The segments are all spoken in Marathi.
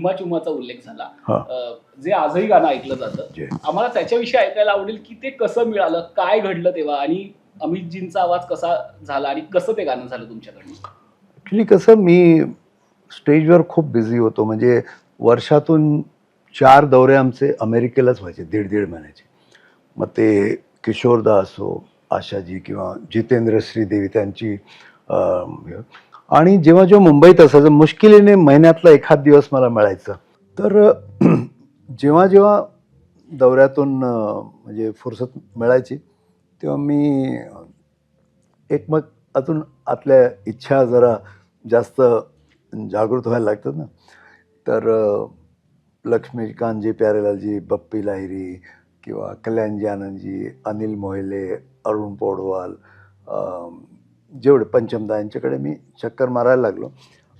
चुमा चुमाचा उल्लेख झाला हा. जे आजही गाणं ऐकलं. जातं आम्हाला त्याच्याविषयी ऐकायला आवडेल की ते कसं मिळालं काय घडलं तेव्हा आणि अमितजींचा आवाज कसा झाला आणि कसं ते गाणं झालं तुमच्याकडनं ॲक्च्युली कसं मी स्टेजवर खूप बिझी होतो म्हणजे वर्षातून चार दौरे आमचे अमेरिकेलाच व्हायचे दीड दीड महिन्याचे मग ते किशोरदा असो आशाजी किंवा जितेंद्र श्रीदेवी त्यांची हे. आणि जेव्हा जेव्हा मुंबईत असायचं मुश्किलीने महिन्यातला एखाद दिवस मला मिळायचा. तर जेव्हा जेव्हा दौऱ्यातून म्हणजे फुरसत मिळायची तेव्हा मी एक मग अजून आतल्या इच्छा जरा जास्त जागृत व्हायला लागतात ना. तर लक्ष्मीकांतजी प्यारेलालजी बप्पी लाहिरी किंवा कल्याणजी आनंदजी अनिल मोहिले अरुण पोडवाल जेवढे पंचमदा यांच्याकडे मी चक्कर मारायला लागलो.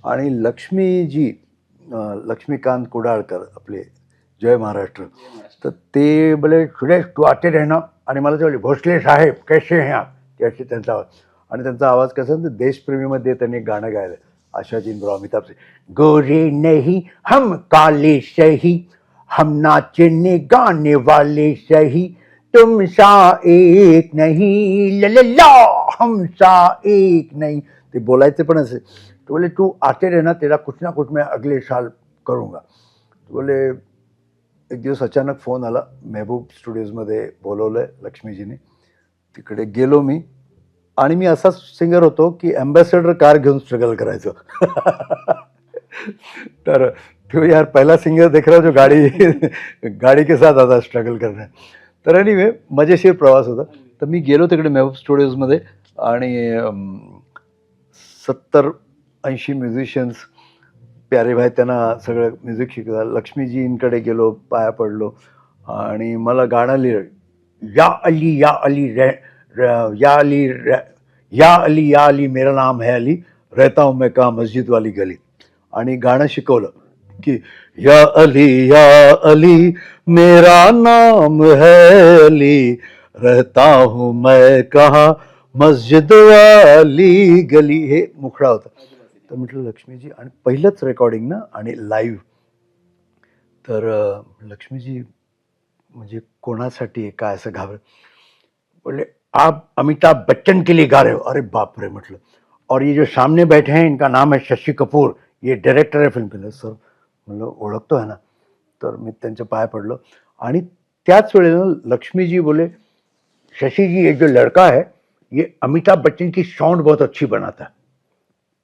आणि लक्ष्मीजी लक्ष्मीकांत कुडाळकर आपले जय महाराष्ट्र. तर ते बोले सुरेश तू आते रहना आणि मला ते बोलले भोसले साहेब कैसे हैं आप? त्यांचा आवाज आणि त्यांचा आवाज कसा तर देशप्रेमीमध्ये त्यांनी गाणं गायलं आशाजींबरोबर अमिताभ सिंग. गोरे नही हम काले सही हम नाचने गाने वाले सही तुम सा एक नहीं ल। ल एक नाही। ते बोलायचे पण असे. तो बोले तू आते रहना तेरा कुछ ना कुछ मैं अगले साल करूँगा. तो बोले एक दिवस अचानक फोन आला मेहबूब स्टुडिओजमध्ये बोलवलं आहे लक्ष्मीजीने. तिकडे गेलो मी आणि मी असाच सिंगर होतो की ॲम्बॅसेडर कार घेऊन स्ट्रगल करायचो. तर तो यार पहिला सिंगर देख रहा जो गाडी गाडी के साथ आता स्ट्रगल करणार तर एनिवे मजेशीर प्रवास होता. तर मी गेलो तिकडे मेहबूब स्टुडिओजमध्ये आणि सत्तर ऐंशी म्युझिशियन्स प्यारे भाई त्यांना सगळं म्युझिक शिकलं लक्ष्मीजींकडे गेलो पाया पडलो. आणि मला गाणं लिहिलं. या अली या अली रे या अली रे- या अली या अली मेरा नाम है अली. रहता हूँ मैं का मस्जिदवाली गली. आणि गाणं शिकवलं की या अली या अली मेरा नाम है अली. रहता हूँ मैं कहा? मस्जिद वाली गली हे मुखडा होता. तर म्हटलं लक्ष्मीजी आणि पहिलंच रेकॉर्डिंग ना आणि लाईव्ह तर लक्ष्मीजी म्हणजे कोणासाठी काय असं घाबर बोले आप अमिताभ बच्चन के लिए गा रहे हो. अरे बाप रे म्हटलं. और ये जो सामने बैठे हैं इनका नाम है शशि कपूर. ये डायरेक्टर है फिल्म केलं सर म्हणलं ओळखतो आहे ना. तर मी त्यांच्या पाया पडलो. आणि त्याच वेळेला लक्ष्मीजी बोले शशि जी जो लड़का है ये अमिताभ बच्चन की साउंड बहुत अच्छी बनाता है।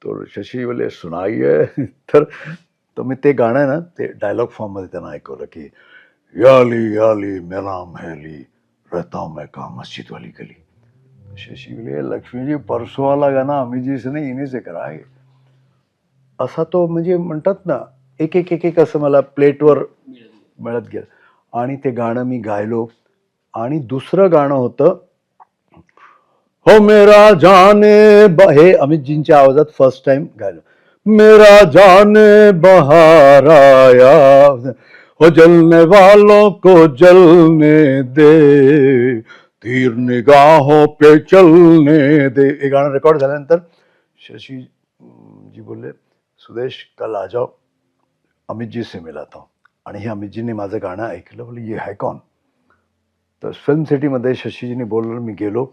तो शशी बोले सुनाइए। तर तर मी ते गाणं आहे ना ते डायलॉग फॉर्ममध्ये त्यांना ऐकवलं की याली याली मेरा नाम है अली रहता हूँ मैं कहा मस्जिद वाली गली। शशी बोले लक्ष्मी जी परसों वाला गाना अमित जी से नहीं इन्हीं से कराए। असा तो म्हणजे म्हणतात ना एक एक एक एक असं मला प्लेटवर मिळत गेलं. आणि ते गाणं मी गायलो. आणि दुसरं गाणं होतं हो मेरा जाने बहे हे अमितजींच्या आवाजात फर्स्ट टाइम गायलो. मेरा जाने बहार आया. हो जलने वालों को जलने दे. तीर निगाहों पे चलने दे. हे गाणं रेकॉर्ड झाल्यानंतर शशी जी बोलले सुदेश कल आ जाओ अमितजी से मिला था आणि हे अमितजीने माझं गाणं ऐकलं. बोले ये है कौन? तर फिल्म सिटीमध्ये शशीजीने बोललं मी गेलो.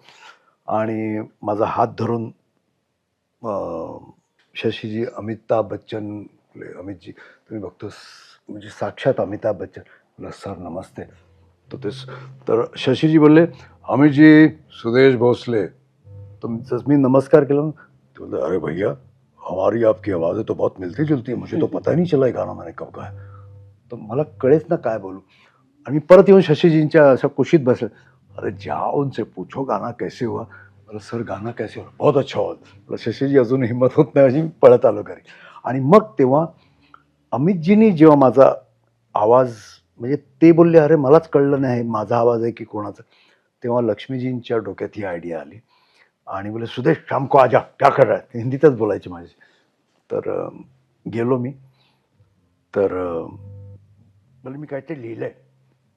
आणि माझा हात धरून शशीजी अमिताभ बच्चन अमितजी तुम्ही बघतोस म्हणजे साक्षात अमिताभ बच्चन. बोला सर नमस्ते. तर ते तर शशीजी बोलले अमितजी सुदेश भोसले. तुमचं मी नमस्कार केला ना. बोलले अरे भैया हमारी आपकी आवाज़ें तो बहुत मिलती जुलती है मुझे तो पता ही नहीं चला ये गाना मैंने कब गाया. तर मला कळेच ना काय बोलू. आणि परत येऊन शशीजींच्या अशा कुशीत बसले. अरे जाओ उनसे पूछो गाना कैसे हुआ। अरे सर गाना कैसे हुआ? बहुत अच्छा हुआ। बोला शशीजी अजून हिंमत होत नाही अशी मी पळत आलो घरी. आणि मग तेव्हा अमितजींनी जेव्हा माझा आवाज म्हणजे ते बोलले अरे मलाच कळलं नाही माझा आवाज आहे की कोणाचा? तेव्हा लक्ष्मीजींच्या डोक्यात ही आयडिया आली. आणि बोले सुदेश शामको आजा क्या कर रहा है? हिंदीतच बोलायचे माझे तर गेलो मी. तर बोले मी काहीतरी आहे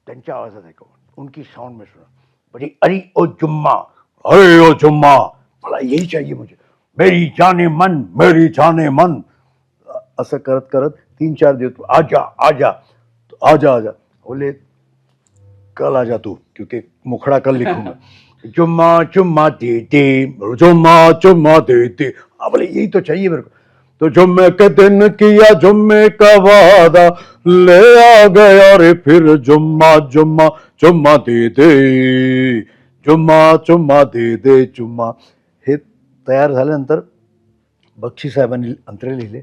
त्यांच्या आवाजात ऐकव उनकी साऊंड में सुना. बड़ी अरे ओ जुम्मा अरे ओ जुम्मा मला यही चाहिए मुझे। मेरी जाने मन मेरी जाने मन। असं करत करत तीन चार दिवस आजा आजा आजा आजा। बोले कल आ जा तू क्योंकि मुखड़ा कल लिखूंगा। चुम्मा चुम्मा देते चुम्मा चुम्मा देते हाँ बोले यही तो चाहिए मेरे को। तो जुम्मे के दिन किया जुम्मे का वादा ले आ गया रे फिर जुम्मा जुम्मा चुम्मा दे दे। जुम्मा चुम्मा दे दे चुम्मा हे तयार झाल्यानंतर बक्षी साहेबांनी अंतरे लिहिले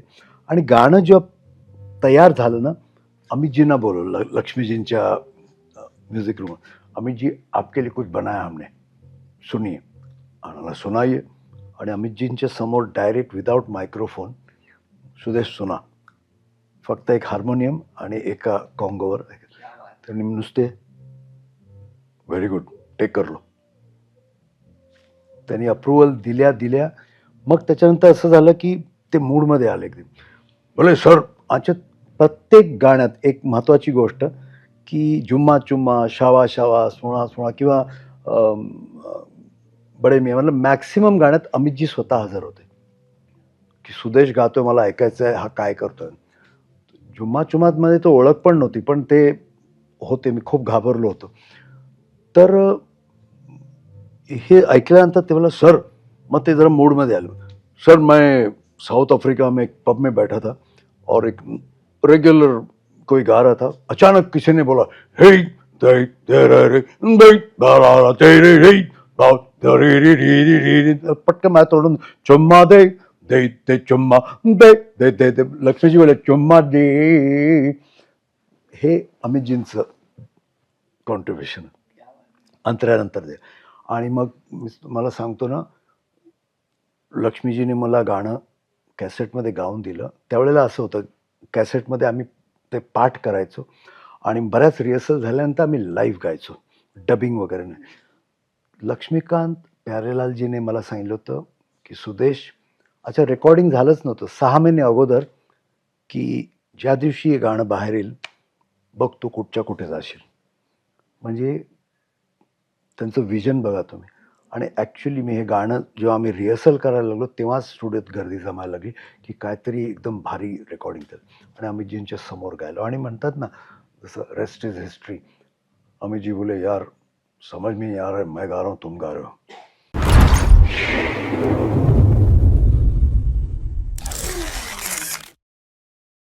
आणि गाणं जेव्हा तयार झालं ना अमितजींना बोलवलं ल- लक्ष्मीजींच्या म्युझिक रूम अमितजी आपके लिए कुछ बनाया हमने सुनिए आम्हाला सुनाइए. आणि अमितजींच्या समोर डायरेक्ट विदाऊट मायक्रोफोन सुदेश सुना. फक्त एक हार्मोनियम आणि एका कॉंगोवर. त्यांनी नुसते व्हेरी गुड टेक करलो. त्यांनी अप्रुव्हल दिल्या दिल्या. मग त्याच्यानंतर असं झालं की ते मूडमध्ये आले एकदम. बोले सर आमच्या प्रत्येक गाण्यात एक महत्त्वाची गोष्ट की जुम्मा चुम्मा शावा शावा सुणा सुणा किंवा बडे मी मतलब मॅक्सिमम गाण्यात अमितजी स्वतः हजर होते. की सुदेश गातोय मला ऐकायचं आहे हा काय करतोय? जुम्मा चुम्मातमध्ये तो ओळख पण नव्हती पण ते होते मी खूप घाबरलो होतो तर अ, हे ऐकल्यानंतर ते मला सर मग ते जरा मूडमध्ये आलो सर मैं साउथ अफ्रीका में एक पब में बैठा था और एक रेगुलर कोई गा रहा था अचानक किसी ने बोला हे पटकन माझ्या तोडून चुम्मा दे दे दे चुम्मा दे दे दे दे लक्ष्मीजी बोले चुम्मा दे हे अमितजींचं कॉन्ट्रीब्युशन अंतरानंतर दे आणि मग मी मला सांगतो ना लक्ष्मीजीने मला गाणं कॅसेटमध्ये गाऊन दिलं त्यावेळेला असं होतं कॅसेटमध्ये आम्ही ते पाठ करायचो आणि बऱ्याच रिहर्सल झाल्यानंतर आम्ही लाईव्ह गायचो डबिंग वगैरे नाही लक्ष्मीकांत प्यारेलालजीने मला सांगितलं होतं की सुदेश अच्छा रेकॉर्डिंग झालंच नव्हतं. सहा महिने अगोदर की ज्या दिवशी हे गाणं बाहेर येईल बघ तू कुठच्या कुठे जाशील. म्हणजे त्यांचं विजन बघा तुम्ही. आणि ॲक्च्युली मी हे गाणं जेव्हा आम्ही रिहर्सल करायला लागलो तेव्हाच स्टुडिओत गर्दी जमायला लागली की काहीतरी एकदम भारी रेकॉर्डिंग केलं. आणि आम्ही जींच्या समोर गायलो. आणि म्हणतात ना जसं रेस्ट इज हिस्ट्री आम्ही जी बोले यार समज मी यार मैं गा रहा हूँ तुम गा रहे हो.